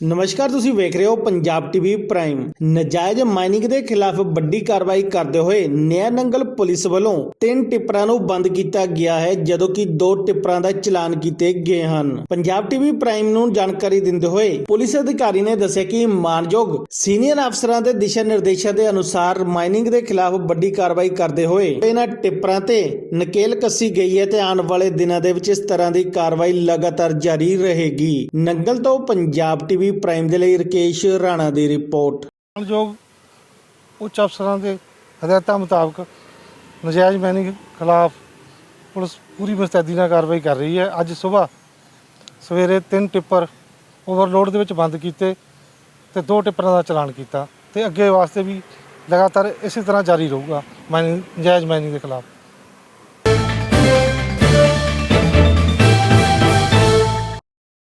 ਨਮਸਕਾਰ, ਤੁਸੀਂ ਵੇਖ ਰਹੇ ਹੋ ਪੰਜਾਬ ਟੀਵੀ ਪ੍ਰਾਈਮ। ਨਜਾਇਜ਼ ਮਾਈਨਿੰਗ ਦੇ ਖਿਲਾਫ ਵੱਡੀ ਕਾਰਵਾਈ ਕਰਦੇ ਹੋਏ ਨਿਆ ਪੁਲਿਸ ਵੱਲੋਂ ਤਿੰਨ ਟਿੱਪਰਾਂ ਨੂੰ ਬੰਦ ਕੀਤਾ ਗਿਆ ਹੈ, ਜਦੋਂ ਕਿ ਦੋ ਟਿੱਪਰਾਂ ਦਾ ਚਲਾਨ ਕੀਤੇ ਗਏ ਹਨ। ਪੰਜਾਬ ਟੀਵੀ ਪ੍ਰਾਈਮ ਨੂੰ ਜਾਣਕਾਰੀ ਦਿੰਦੇ ਹੋਏ ਪੁਲਿਸ ਅਧਿਕਾਰੀ ਨੇ ਦੱਸਿਆ ਕਿ ਮਾਨਯੋਗ ਸੀਨੀਅਰ ਅਫਸਰਾਂ ਦੇ ਦਿਸ਼ਾ ਨਿਰਦੇਸ਼ਾਂ ਦੇ ਅਨੁਸਾਰ ਮਾਈਨਿੰਗ ਦੇ ਖਿਲਾਫ ਵੱਡੀ ਕਾਰਵਾਈ ਕਰਦੇ ਹੋਏ ਇਹਨਾਂ ਟਿੱਪਰਾਂ ਤੇ ਨਕੇਲ ਕੱਸੀ ਗਈ ਹੈ ਤੇ ਆਉਣ ਵਾਲੇ ਦਿਨਾਂ ਦੇ ਵਿੱਚ ਇਸ ਤਰ੍ਹਾਂ ਦੀ ਕਾਰਵਾਈ ਲਗਾਤਾਰ ਜਾਰੀ ਰਹੇਗੀ। ਨੰਗਲ ਤੋਂ ਪੰਜਾਬ ਟੀਵੀ ਪ੍ਰਾਈਮ ਦੇ ਲਈ ਰਕੇਸ਼ ਰਾਣਾ ਦੀ ਰਿਪੋਰਟ। ਜੋ ਉੱਚ ਅਫਸਰਾਂ ਦੇ ਹਦਾਇਤਾਂ ਮੁਤਾਬਕ ਨਜਾਇਜ਼ ਮੈਨਿੰਗ ਖਿਲਾਫ ਪੁਲਿਸ ਪੂਰੀ ਮੁਸਤੈਦੀ ਨਾਲ ਕਾਰਵਾਈ ਕਰ ਰਹੀ ਹੈ। ਅੱਜ ਸਵੇਰ ਸਵੇਰੇ ਤਿੰਨ ਟਿੱਪਰ ਓਵਰਲੋਡ ਦੇ ਵਿੱਚ ਬੰਦ ਕੀਤੇ ਤੇ ਦੋ ਟਿੱਪਰਾਂ ਦਾ ਚਲਾਨ ਕੀਤਾ ਤੇ ਅੱਗੇ ਵਾਸਤੇ ਵੀ ਲਗਾਤਾਰ ਇਸੇ ਤਰ੍ਹਾਂ ਜਾਰੀ ਰਹੂਗਾ ਮਾਈਨਿੰਗ ਨਜਾਇਜ਼ ਮਾਈਨਿੰਗ ਦੇ ਖਿਲਾਫ।